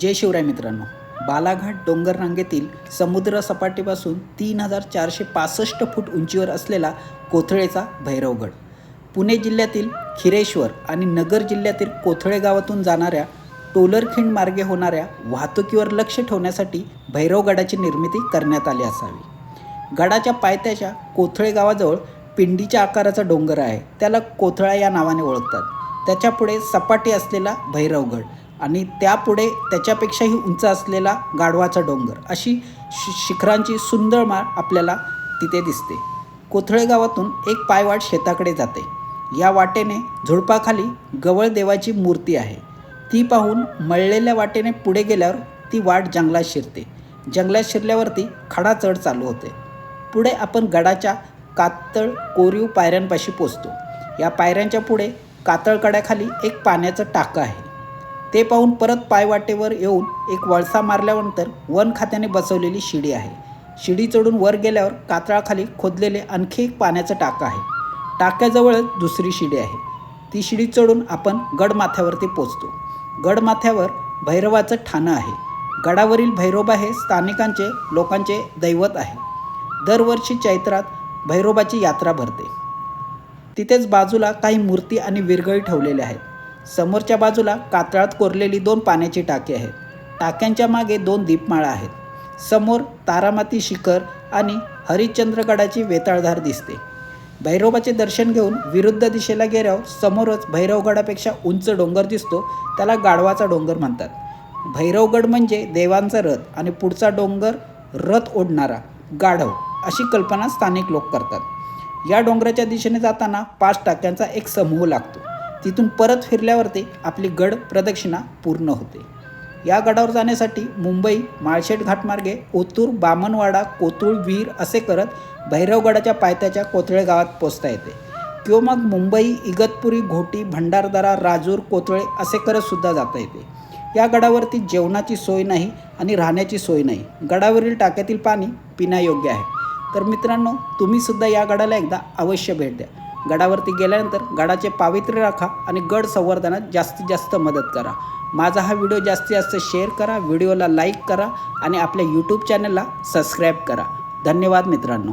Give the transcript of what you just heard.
जय शिवराय मित्रांनो. बालाघाट डोंगर रांगेतील समुद्र सपाटीपासून तीन हजार चारशे पासष्ट फूट उंचीवर असलेला कोथळेचा भैरवगड. पुणे जिल्ह्यातील खिरेश्वर आणि नगर जिल्ह्यातील कोथळे गावातून जाणाऱ्या टोलरखिंड मार्गे होणाऱ्या वाहतुकीवर लक्ष ठेवण्यासाठी भैरवगडाची निर्मिती करण्यात आली असावी. गडाच्या पायथ्याच्या कोथळे गावाजवळ पिंडीच्या आकाराचा डोंगर आहे. त्याला कोथळा या नावाने ओळखतात. त्याच्यापुढे सपाटी असलेला भैरवगड. आणि त्यापुढे त्याच्यापेक्षाही उंच असलेला गाढवाचा डोंगर अशी शि शिखरांची सुंदर माळ आपल्याला तिथे दिसते. कोथळे गावातून एक पायवाट शेताकडे जाते. या वाटेने झुडपाखाली गवळ देवाची मूर्ती आहे. ती पाहून मळलेल्या वाटेने पुढे गेल्यावर ती वाट जंगलात शिरते. जंगलात शिरल्यावरती खडा चढ चालू होते. पुढे आपण गडाच्या कातळ कोरीव पायऱ्यांपाशी पोचतो. या पायऱ्यांच्या पुढे कातळकड्याखाली एक पाण्याचं टाकं आहे. ते पाहून परत पायवाटेवर येऊन एक वळसा मारल्यानंतर वन खात्याने बसवलेली शिडी आहे. शिडी चढून वर गेल्यावर कातळाखाली खोदलेले आणखी एक पाण्याचं टाकं आहे. टाक्याजवळच दुसरी शिडी आहे. ती शिडी चढून आपण गडमाथ्यावरती पोचतो. गडमाथ्यावर भैरवाचं ठाणं आहे. गडावरील भैरोबा हे स्थानिकांचे लोकांचे दैवत आहे. दरवर्षी चैत्रात भैरोबाची यात्रा भरते. तिथेच बाजूला काही मूर्ती आणि विरगळी ठेवलेल्या आहेत. समोरच्या बाजूला कातळात कोरलेली दोन पाण्याची टाकी आहेत टाक्यांच्या मागे दोन दीपमाळा आहेत. समोर तारामाती शिखर आणि हरिश्चंद्रगडाची वेताळधार दिसते. भैरोबाचे दर्शन घेऊन विरुद्ध दिशेला गेल्यावर समोरच भैरवगडापेक्षा उंच डोंगर दिसतो त्याला गाढवाचा डोंगर म्हणतात. भैरवगड म्हणजे देवांचा रथ आणि पुढचा डोंगर रथ ओढणारा गाढव अशी कल्पना स्थानिक लोक करतात. या डोंगराच्या दिशेने जाताना पाच टाक्यांचा एक समूह लागतो. तिथून परत फिरल्यावरती आपली गड प्रदक्षिणा पूर्ण होते. या गडावर जाण्यासाठी मुंबई माळशेट घाटमार्गे ओतूर बामनवाडा कोतुळ वीर असे करत भैरवगडाच्या पायथ्याच्या कोथळे गावात पोचता येते. किंवा मग मुंबई इगतपुरी घोटी भंडारदरा राजूर कोथळे असे करत सुद्धा जाता येते. या गडावरती जेवणाची सोय नाही आणि राहण्याची सोय नाही. गडावरील टाक्यातील पाणी पिण्यायोग्य आहे. तर मित्रांनो तुम्हीसुद्धा या गडाला एकदा अवश्य भेट द्या. गडावरती गेल्यानंतर गडाचे पावित्र्य राखा आणि गड संवर्धनात जास्तीत जास्त मदत करा. माझा हा व्हिडिओ जास्तीत जास्त शेअर करा व्हिडिओला लाईक करा आणि आपल्या यूट्यूब चॅनलला सबस्क्राईब करा. धन्यवाद मित्रांनो.